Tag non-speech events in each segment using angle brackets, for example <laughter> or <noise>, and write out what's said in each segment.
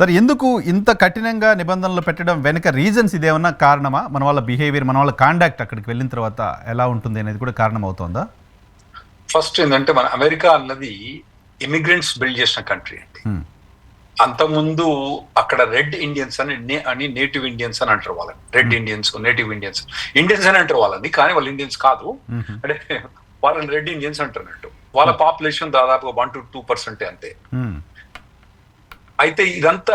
Sir ఎందుకు ఇంత కఠినంగా నిబంధనలు పెట్టడం వెనుక రీజన్స్ ఇదేమన్నా కారణమా? మన వాళ్ళ బిహేవియర్ మన వాళ్ళ కాండాక్ట్ అక్కడికి వెళ్ళిన తర్వాత ఎలా ఉంటుంది అనేది కూడా కారణం అవుతుందా ఫస్ట్ ఏంటంటే మన అమెరికా అన్నది ఇమిగ్రెంట్స్ బిల్డ్ చేసిన కంట్రీ అండి. Hmm. అంతకుముందు అక్కడ రెడ్ ఇండియన్స్ అని అని నేటివ్ ఇండియన్స్ అని అంటారు వాళ్ళని. Red Indians native Indians Indians అని అంటారు వాళ్ళని కానీ వాళ్ళు ఇండియన్స్ కాదు. మ్మ్. అంటే వాళ్ళని రెడ్ ఇండియన్స్ అంటున్నట్టు. వాళ్ళ పాపులేషన్ దాదాపుగా వన్ టు టూ పర్సెంట్ అంతే. మ్మ్. అయితే ఇదంతా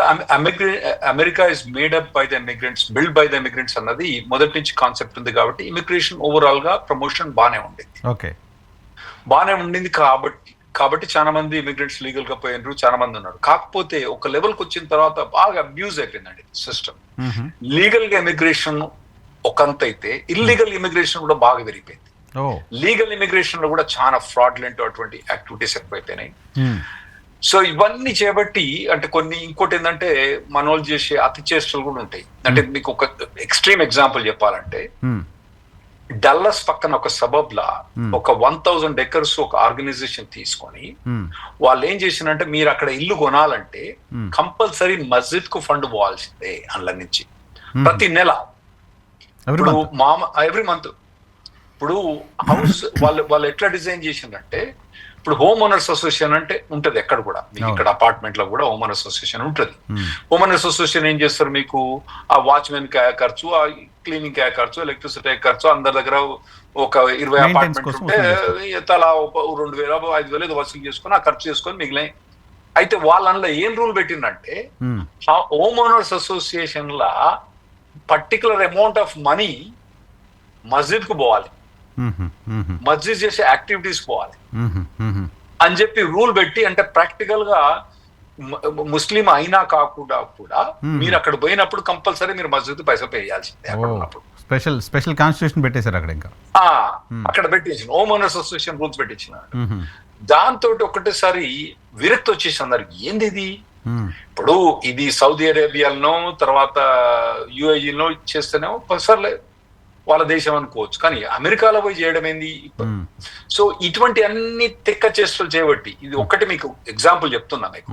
America is made up by the immigrants build by the immigrants అన్నది మొదటి నుంచి కాన్సెప్ట్ ఉంది కాబట్టి ఇమిగ్రేషన్ ఓవరాల్గా ప్రమోషన్ బానే ఉండేది. ఓకే. బానే ఉండింది కాబట్టి కాబట్టి చాలా మంది ఇమిగ్రెంట్స్ లీగల్గా పోయినారు చాలా మంది ఉన్నారు. కాకపోతే ఒక లెవెల్కి వచ్చిన తర్వాత బాగా అబ్యూజ్ అయిపోయిందండి సిస్టమ్. లీగల్గా ఇమిగ్రేషన్ ఒకంత అయితే ఇల్లీగల్ ఇమిగ్రేషన్ కూడా బాగా పెరిగిపోయింది. లీగల్ ఇమిగ్రేషన్లో కూడా చాలా ఫ్రాడ్లెంట్ అటువంటి యాక్టివిటీస్ ఎక్కువైపోయినాయి. సో ఇవన్నీ చేపట్టి అంటే కొన్ని ఇంకోటి ఏంటంటే మనోళ్ళు చేసే అతి చేష్టలు కూడా ఉంటాయి అంటే మీకు ఒక ఎక్స్ట్రీమ్ ఎగ్జాంపుల్ చెప్పాలంటే. డల్లస్ పక్కన ఒక సబబ్ లా. ఒక వన్ థౌజండ్ ఎకర్స్ ఒక ఆర్గనైజేషన్ తీసుకొని. వాళ్ళు ఏం చేసినంటే మీరు అక్కడ ఇల్లు కొనాలంటే. కంపల్సరీ మస్జిద్కు ఫండ్ పోవాల్సిందే అందులో నుంచి. ప్రతి నెల ఇప్పుడు. మామ ఎవ్రీ మంత్ ఇప్పుడు హౌస్ <coughs> వాళ్ళు వాళ్ళు ఎట్లా డిజైన్ చేసిందంటే ఇప్పుడు హోమ్ ఓనర్స్ అసోసియేషన్ అంటే ఉంటది ఎక్కడ కూడా. మీకు. ఇక్కడ అపార్ట్మెంట్లో కూడా హోమ్ ఓనర్స్ అసోసియేషన్ ఉంటది ఓనర్స్ అసోసియేషన్ ఏం చేస్తారు మీకు? ఆ వాచ్మెన్కి ఖర్చు ఆ క్లీనింగ్కి ఖర్చు ఎలక్ట్రిసిటీ ఖర్చు అందరి దగ్గర ఒక ఇరవై అపార్ట్మెంట్ ఉంటే తలా రెండు వేల ఐదు వేలు ఏదో వసూలు చేసుకొని ఆ ఖర్చు చేసుకొని మిగిలిన అయితే వాళ్ళ అందులో ఏం రూల్ పెట్టిందంటే. ఆ హోమ్ ఓనర్స్ అసోసియేషన్ లా పర్టికులర్ అమౌంట్ ఆఫ్ మనీ మస్జిద్కు పోవాలి. మస్జిద్ చేసే యాక్టివిటీస్ పోవాలి. అని చెప్పి రూల్ పెట్టి అంటే ప్రాక్టికల్గా ముస్లిం అయినా కాకుండా కూడా. మీరు అక్కడ పోయినప్పుడు కంపల్సరీ మీరు మస్జిద్ పైసా పే చేయాల్సిందే అక్కడ ఉన్నప్పుడు స్పెషల్ స్పెషల్ కాన్స్టిట్యూషన్ పెట్టేశారు అక్కడ ఇంకా. అక్కడ పెట్టించిన హోమ్ ఓనర్స్ అసోసియేషన్ రూల్స్ పెట్టించిన. దాంతో ఒకటేసారి విరక్తి వచ్చేసి అందరికి ఏంది ఇది. ఇప్పుడు ఇది సౌదీ అరేబియాలో తర్వాత యుఏఈలో చేస్తేనేమో సర్లే వాళ్ళ దేశం అనుకోవచ్చు కానీ అమెరికాలో పోయి చేయడం ఏంది. సో ఇటువంటి అన్ని తెక్క చేష్టలు చేయబట్టి ఇది ఒక్కటి మీకు ఎగ్జాంపుల్ చెప్తున్నా మీకు.